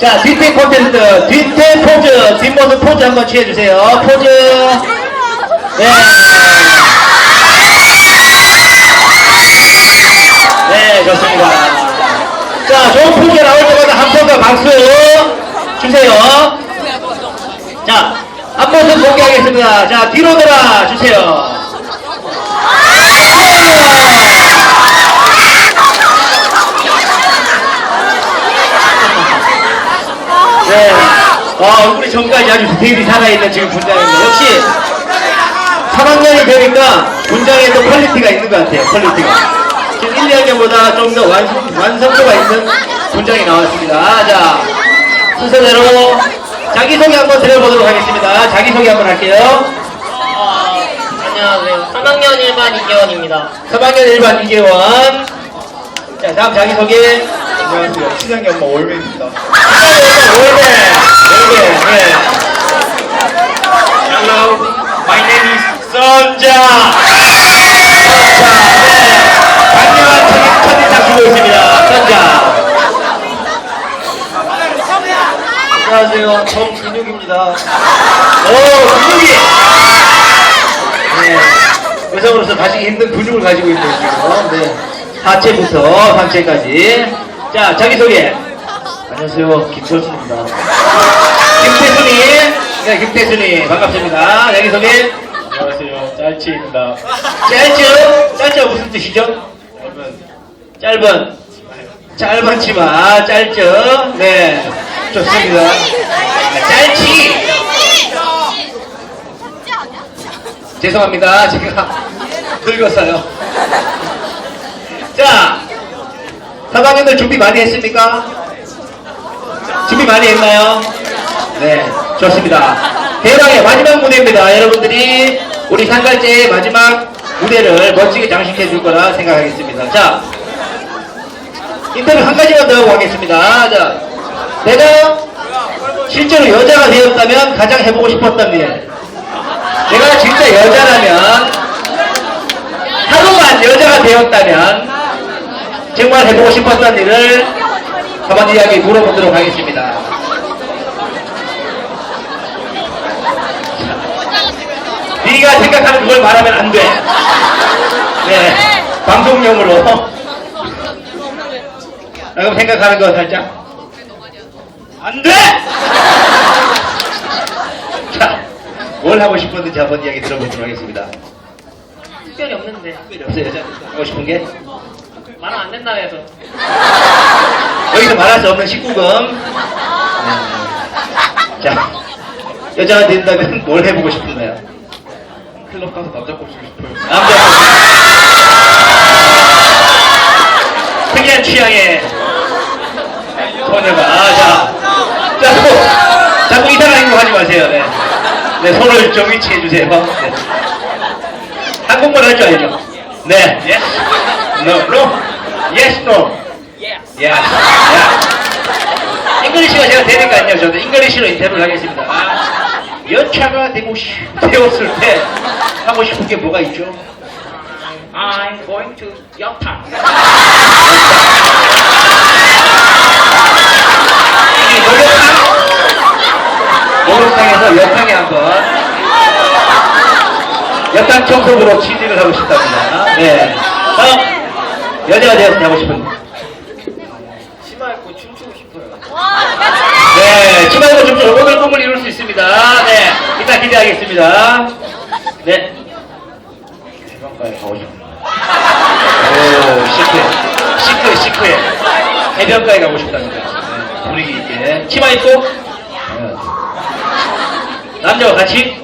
자, 뒤태 콘테스트, 뒤태 포즈, 뒷모습 포즈 한번 취해주세요. 포즈. 네. 네, 좋습니다. 자, 좋은 포즈 나올 때마다 한 번 더 박수 주세요. 자, 앞모습 공개하겠습니다. 자, 뒤로 돌아 주세요. 네. 어, 얼굴이 전까지 아주 디테일이 살아있는 지금 분장입니다. 역시 3학년이 되니까 분장에도 퀄리티가 있는 것 같아요. 퀄리티가. 지금 1, 2학년보다 좀 더 완성, 완성도가 있는 분장이 나왔습니다. 자, 순서대로 자기소개 한번 드려보도록 하겠습니다. 자기소개 한번 할게요. 아, 안녕하세요. 3학년 1반 이계원입니다. 3학년 1반 이재원. 자, 다음 자기소개. 안녕하세요. 친양이 엄마 월매입니다. 월배. 월배. 네. Hello, my name is 선자. 자, 네. 강력한 첫- 첫인상 주고 있습니다. 선자. 안녕하세요. 정근육입니다. 오, 근육이! 네. 여성으로서 가지기 힘든 근육을 가지고 있는 지금. 네. 하체부터 상체까지. 자, 자기소개. 안녕하세요. 김철수입니다. 김태순이. 네, 김태순이. 반갑습니다. 자기소개. 안녕하세요. 짤치입니다. 짧죠? 짧죠? 무슨 뜻이죠? 여러분, 짧은. 짧은 치마. 짧죠? 네. 좋습니다. 아, 짧지? 죄송합니다. 제가 늙었어요. 자, 3학년들 준비 많이 했습니까? 준비 많이 했나요? 네, 좋습니다. 대망의 마지막 무대입니다. 여러분들이 우리 상갈제의 마지막 무대를 멋지게 장식해 줄 거라 생각하겠습니다. 자, 인터뷰 한 가지만 더 하고 가겠습니다. 자, 내가 실제로 여자가 되었다면 가장 해보고 싶었던 일. 내가 진짜 여자라면 되었다면 정말 해보고 싶었던 일을 한번 이야기 물어보도록 하겠습니다. 네가 생각하는 그걸 말하면 안 돼. 네, 방송용으로. 라고 생각하는 거 살짝. 안 돼! 자, 뭘 하고 싶었는지 한번 이야기 들어보도록 하겠습니다. 특별히 없는데. 특별히 없어요, 여자? 하고 싶은 게? 말은 안 된다 해서. 여기서 말할 수 없는 19금. 자, 여자가 된다면 뭘 해보고 싶은가요? 클럽 가서 남자 꼬시고 싶어요. 남자. 특이한 취향의 소녀가. 아, 자. 자꾸, 자꾸 이상한 행동 하지 마세요. 네. 네, 손을 정위치해 주세요. 네. 한국말 할 줄 알죠? 네. Yes. No. No. Yes. No. Yes. 야, 야. 잉글리시가 제가 되니까요. 저도 잉글리시로 인터뷰를 하겠습니다. 아, 여차가 되고 싶, 되었을 때 하고 싶은 게 뭐가 있죠? I'm going to. 이 목욕탕? 목욕탕에서 여탕에 한번 여탕 청소부로 취직을 하고 싶답니다. 네. 다음, 여자가 되어서 하고 싶은 치마 입고 춤추고 싶어요. 네, 치마이고 좀 오늘 꿈을 이룰 수 있습니다. 네, 이따 기대하겠습니다. 네. 해변가에 가고 싶습니다. 오, 시크해. 시크해, 시크해. 해변가에 가고 싶답니다. 네, 분위기 있게. 치마 입고? 네. 남자와 같이?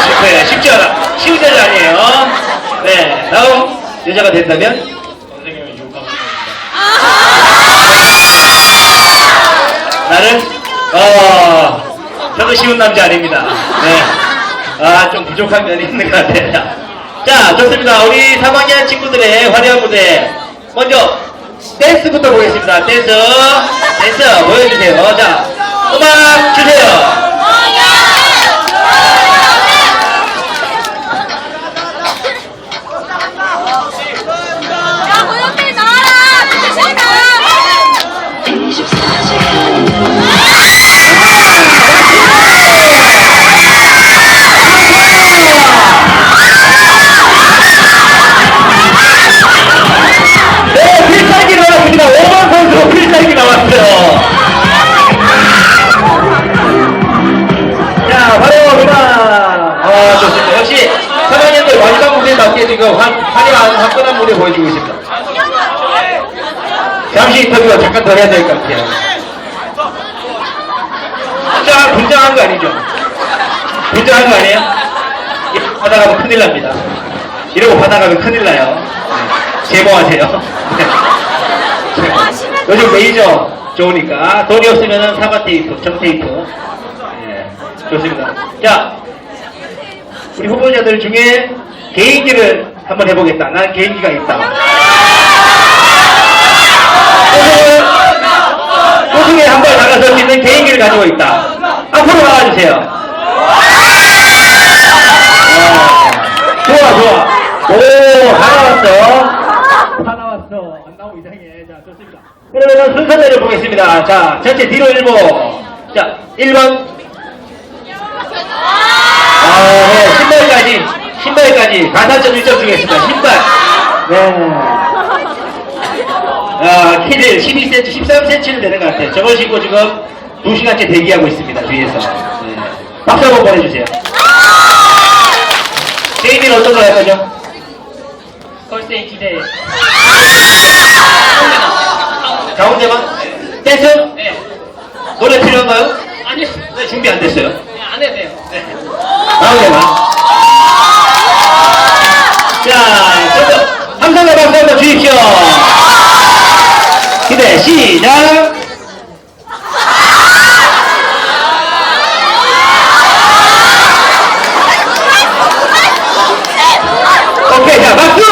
생각해볼게요. 오, 시크해. 쉽지 않아. 쉬운 자리 아니에요. 네, 다음, 여자가 된다면? 선생님은 싶습니다. 나는 어 저도 쉬운 남자 아닙니다. 네. 아 좀 부족한 면이 있는 것 같아요. 자 좋습니다. 우리 3학년 친구들의 화려한 무대 먼저 댄스부터 보겠습니다. 댄스 댄스 보여주세요. 자 음악 주세요. 보여주고 있습니다. 잠시 인터뷰가 잠깐 더 해야 될 것 같아요. 분장한, 분장한 거 아니죠? 분장한 거 아니에요? 이러고 받아가면 큰일 납니다. 이러고 받아가면 큰일 나요. 네. 제보하세요. 네. 요즘 메이저 좋으니까 돈이 없으면 사과 테이프, 정 테이프. 네. 좋습니다. 자, 우리 후보자들 중에 개인기를 한번 해보겠다. 난 개인기가 있다. 우승을 우승에 한번 나가서 수 있는 개인기를 가지고 있다. 앞으로 나와주세요. 어, 좋아, 좋아. 오, 다 나왔어. 다 나왔어. 안 나오면 이상해. 자, 좋습니다. 그러면 순서대로 보겠습니다. 자, 전체 뒤로 1보. 자, 1번. 아, 네, 신발까지, 가산점 1점 주겠습니다. 신발. 네. 아, 키를 12cm, 13cm는 되는 것 같아요. 저걸 신고 지금 2시간째 대기하고 있습니다, 뒤에서. 네. 박수 한번 보내주세요. 게임은 어떤 걸할 거죠? 걸스데이 기대. 가운데만? 댄스? 네. 노래 필요한가요? 아니요. 네, 준비 안 됐어요. 네, 안 해도 돼요. 네. 가운데만. 자, 저도 함성과 박수 한번 주십시오. 기대, 시작! 오케이, 자, 박수!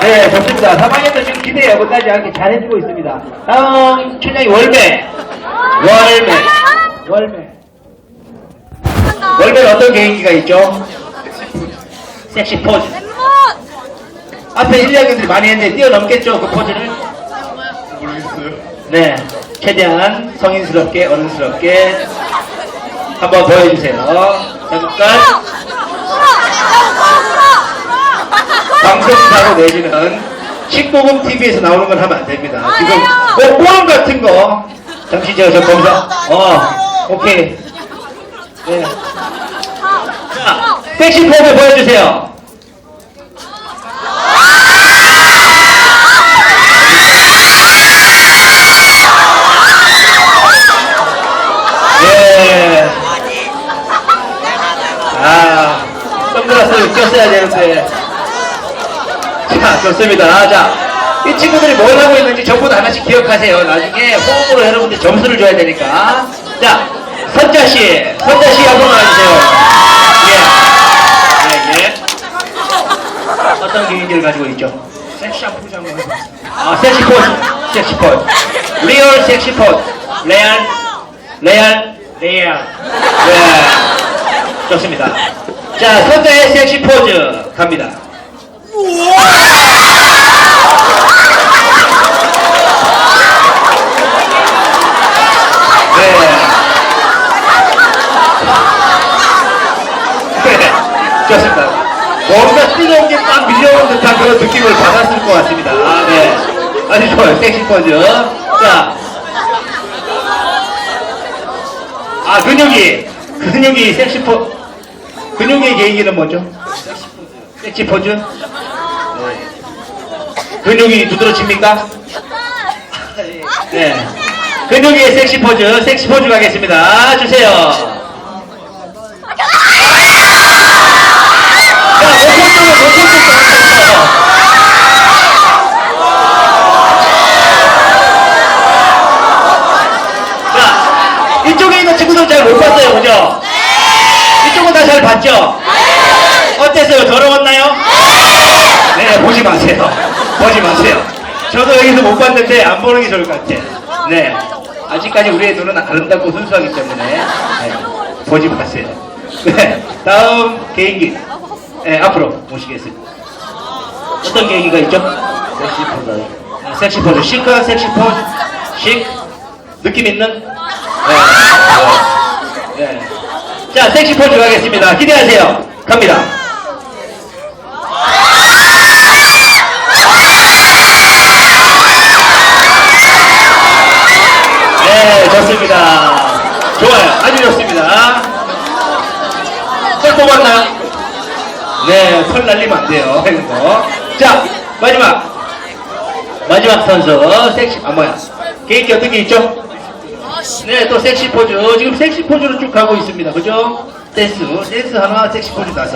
네, 좋습니다. 3학년도 지금 기대 여부까지 않게 잘해주고 있습니다. 다음, 춘향이 월매. 월매. 월매. 월매는 어떤 개인기가 있죠? 섹시 포즈. 앞에 1학년들이 많이 했는데 뛰어넘겠죠, 그 포즈를? 네. 최대한 성인스럽게, 어른스럽게 한번 보여주세요. 잠깐. 방송사로 내지는 19금 TV에서 나오는 건 하면 안 됩니다. 지금 뭐 보안 같은 거 잠시 제가 저 검사. 어, 오케이. 네. 자, 섹시 포즈 보여주세요. 예. 아, 선글라스를 꼈어야 되는데. 자, 좋습니다. 자, 이 친구들이 뭘 하고 있는지 전부 다 하나씩 기억하세요. 나중에 호흡으로 여러분들 점수를 줘야 되니까. 자, 선자 씨, 선자 씨 한번 와주세요. 예. 예, 예. 어떤 개인기를 가지고 있죠? 섹시한 포즈 한번 해보세요. 아, 섹시 포즈. 섹시 포즈. 리얼 섹시 포즈. 레알, 레알, 레알. 네. 좋습니다. 자, 선자의 섹시 포즈 갑니다. 네. 네. 좋습니다. 뭔가 뜨거운 게 막 밀려오는 듯한 그런 느낌을 받았을 것 같습니다. 아, 네. 아주 좋아요. 섹시 포즈. 자. 아, 근육이. 근육이 섹시 포, 근육의 계기는 뭐죠? 섹시 포즈. 네. 근육이 두드러집니까? 네. 근육의 섹시 포즈, 섹시 포즈 가겠습니다. 주세요. 자, 목표 쪽에 목표 쪽 자, 이쪽에 있는 친구들 잘 못 봤어요, 그죠? 이쪽은 다 잘 봤죠? 어땠어요? 더러웠나요? 네, 보지 마세요. 보지 마세요. 저도 여기서 못 봤는데 안 보는 게 좋을 것 같아요. 네. 아직까지 우리의 눈은 아름답고 순수하기 때문에 네, 보지 마세요. 네. 다음 개인기. 네, 앞으로 모시겠습니다. 어떤 개인기가 있죠? 섹시 포즈. 아, 섹시 포즈. 시크한 섹시 포즈. 식. 느낌 있는? 네. 네. 네. 자, 섹시 포즈 가겠습니다. 기대하세요. 갑니다. 네, 좋습니다. 좋아요. 아주 좋습니다. 털 뽑았나요? 네, 털 날리면 안 돼요. 이런 거. 자, 마지막. 마지막 선수 섹시 아 뭐야 개인기 어떤 게 있죠? 네 또 섹시 포즈. 지금 섹시 포즈로 쭉 가고 있습니다. 그죠? 댄스. 댄스 하나 섹시 포즈 다섯